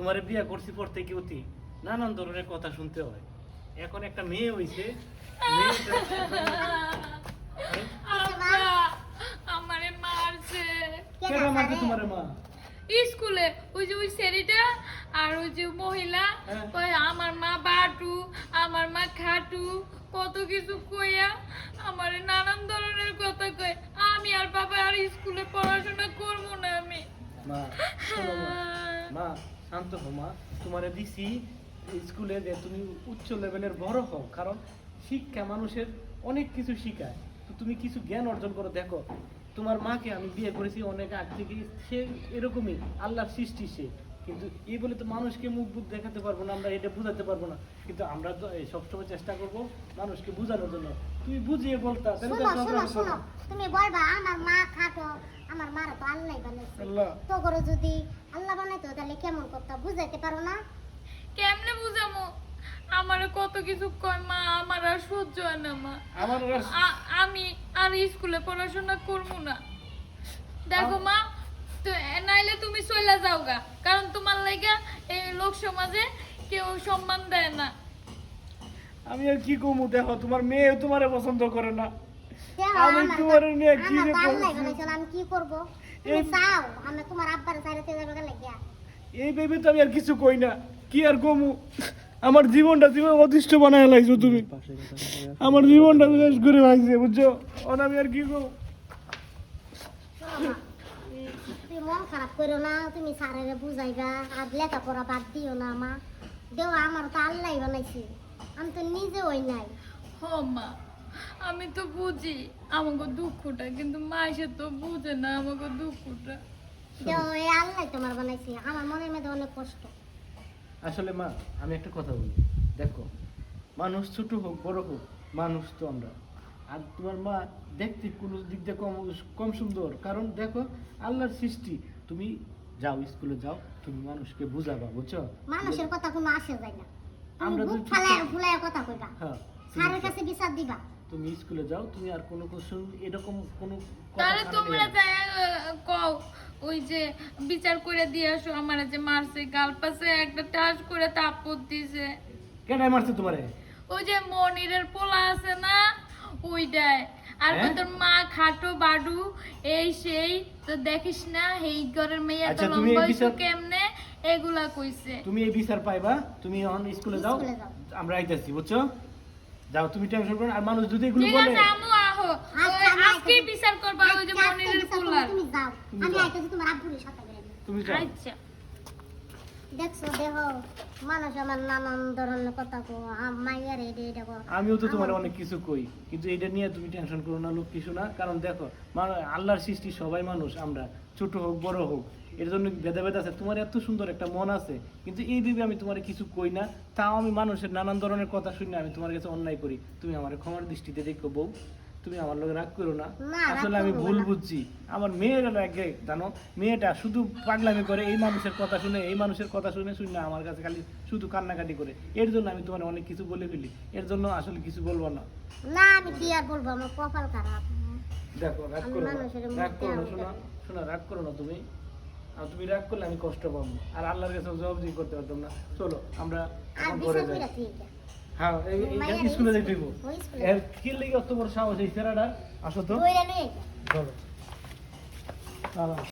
তোমার বিয়ে করছি পর থেকে অতি নানান ধরনের কথা শুনতে হয়। এখন একটা মেয়ে হইছে আমারে মারছে। কেন মারবে তোমার মা? স্কুলে ওই যে ওই ছেলেটা আর ওই যে মহিলা হ্যাঁ। কয় আমার মা বাটু আমার মা খাটু কত কিছু কইয়া আমারে নানান ধরনের কথা কয়। আমি আর বাবা আর স্কুলে পড়াশোনা করব না আমি। মা মা শান্ত হো মা। তোমারে দিছি স্কুলে যে তুমি উচ্চ লেভেলের বড় হও কারণ শিক্ষা মানুষের অনেক কিছু শিখায়। তো তুমি কিছু জ্ঞান অর্জন করো দেখো তোমার মাকে আমি বিয়ে করেছি অনেক আগ থেকে সে এরকমই আল্লাহর সৃষ্টি সে। কিন্তু এই বলে তো মানুষকে মুখ বুক দেখাতে পারব না আমরা এটা বুঝাতে পারব না। কিন্তু আমরা তো এই সবসময় চেষ্টা করব মানুষকে বোঝানোর জন্য। তুমি বুঝিয়ে বলতা। তুমি বলবা আমার মা খাটো আমার মারা তো আল্লাহ বানাইছে। তো করে যদি আল্লাহ বানাইতো কেমন করতে বুঝাইতে পারো না? কেমনে বুঝামো? আমারে কত কিছু কয় মা আমার আর সহ্য হয় না মা। আমার আমি আর স্কুলে পড়াশোনা করব না। দেখো মা তো এ- নাইলে তুমি চলে যাও গা কারণ তোমার লাগা এই লোক সমাজে কেউ সম্মান দেয় না। আমি আর কি কমু দেখো তোমার মেয়ে তোমারে পছন্দ করে না। আমি তোমার নিয়ে কি। বানাইছে আমি কি করব? তুমি চাও আমি তোমার আব্বার সাইডে যাবে গেলে গিয়া এই ভেবে তো আমি আর কিছু কই না। কি আর কমু? আমার জীবনটা জীবন অতিষ্ঠ বানায় লাগছো তুমি। আমার জীবনটা শেষ করে লাগছে বুঝছ? আর আমি আর কি কমু? মা, তুমি মন খারাপ করো না তুমি স্যারেরে বুঝাইবা আর লেখাপড়া বাদ দিও না মা। দেও আমার তো আল্লাহ বানাইছে। আমি তো নিজে ওই নাই। হ মা আমি তো বুঝি আমাকে দুঃখটা কিন্তু মা এসে তো বুঝে না আমাকে দুঃখটা। আল্লাহ তোমার বানাইছে আমার মনের মধ্যে অনেক কষ্ট। আসলে মা আমি একটা কথা বলি। দেখো মানুষ ছোট হোক বড় হোক মানুষ তো আমরা। আর তোমার মা দেখতে কোনো দিক দিয়ে কম কম সুন্দর। কারণ দেখো আল্লাহর সৃষ্টি। তুমি যাও স্কুলে যাও তুমি মানুষকে বুঝাবা বুঝছ? মানুষের কথা কোনো আসে যায় না। আমরা ফালায় কথা কইবা। হ্যাঁ স্যারের কাছে বিচার দিবা। তুমি স্কুলে যাও তুমি আর কোনো কিছু এরকম কোনো তাহলে তোমরা যাই কও ওই যে বিচার করে দিয়ে আসো আমার যে মারছে গাল পাশে একটা টাচ করে তাপত দিছে। কেডাই মারছে তোমারে? ওই যে মনিরের পোলা আছে না ওইটাই আর হ্যাঁ? তোর মা খাটো বাডু এই সেই তো দেখিস না এই ঘরের মেয়ে তো আচ্ছা, তুমি এই লম্বা হইছো কেমনে? এগুলা কইছে। তুমি এই বিচার পাইবা তুমি অন স্কুলে যাও স্কুলে যাও। আমরা আইতাছি বুঝছ? যাও তুমি টেনশন করো আর মানুষ যদি এগুলো বলে আহো। আচ্ছা, বিচার করবা ওই যে আজকে আজকে মনিরের বিচার করব, তুমি যাও। আমি আইতেছি তোমার আব্বুর সাথে তুমি যাও। আচ্ছা। দেখছ দেহ মানুষ আমার নানান ধরনের কথা কো মাইয়ার এটা এটা কো। আমিও তো তোমার অনেক কিছু কই কিন্তু এটা নিয়ে তুমি টেনশন করো না লোক কিছু না। কারণ দেখো আল্লাহর সৃষ্টি সবাই মানুষ আমরা ছোট হোক বড় হোক এর জন্য ভেদাভেদ আছে। তোমার এত সুন্দর একটা মন আছে কিন্তু এই ভেবে আমি তোমার কিছু কই না। তাও আমি মানুষের নানান ধরনের কথা শুনে আমি তোমার কাছে অন্যায় করি। তুমি আমার ক্ষমার দৃষ্টিতে দেখো বউ। তুমি আমার লোক রাগ করো না। আসলে আমি ভুল বুঝছি। আমার মেয়ের লাগে জানো? মেয়েটা শুধু পাগলামি করে এই মানুষের কথা শুনে এই মানুষের কথা শুনে শুনে আমার কাছে খালি শুধু কান্নাকাটি করে। এর জন্য আমি তোমার অনেক কিছু বলে ফেলি। এর জন্য আসলে কিছু বলব না। না আমি কি আর বলব? আমার কপাল খারাপ। দেখো রাগ করো না। রাগ করো না শোনা। শোনা রাগ করো না তুমি। আর তুমি রাগ করলে আমি কষ্ট পাবো। আর আল্লাহর কাছে জবাবদি করতে পারতাম না। চলো আমরা ঘরে যাই। হ্যাঁ এই স্কুলে ওই স্কুলে। এর কি লেগে অত বড় সাহস এই ছেলেটা আসো তো। চলো।